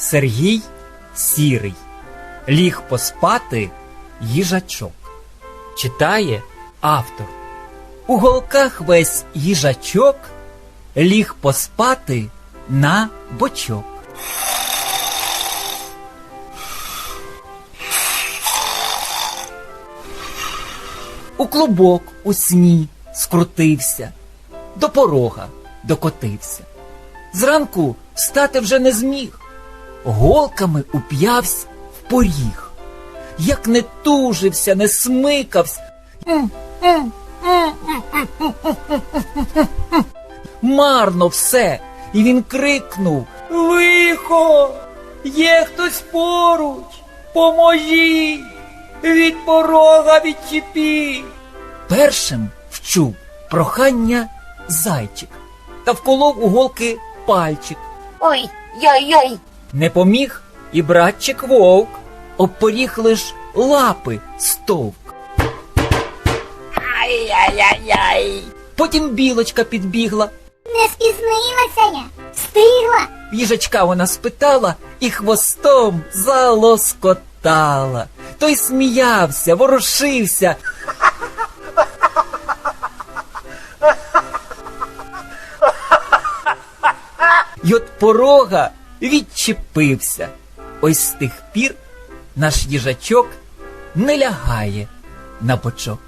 Сергій Сірий. Ліг поспати їжачок. Читає автор. У голках весь їжачок ліг поспати на бочок. У клубок у сні скрутився, до порога докотився. Зранку встати вже не зміг, голками уп'явсь в поріг. Як не тужився, не смикавсь, марно все, і він крикнув Лихо! Є хтось поруч, поможіть! Від порога відчепіть! Першим вчув прохання зайчик та вколов у голки пальчик. Ой, яй-яй. Не поміг і братчик вовк, обпоріг лиш лапи стовк. Ай-яй-яй-яй. Потім білочка підбігла, Не спізнилася я. Встигла. їжачка вона спитала і хвостом залоскотала. Той сміявся, ворушився. й от порога відчепився. Ось з тих пір наш їжачок не лягає на бочок.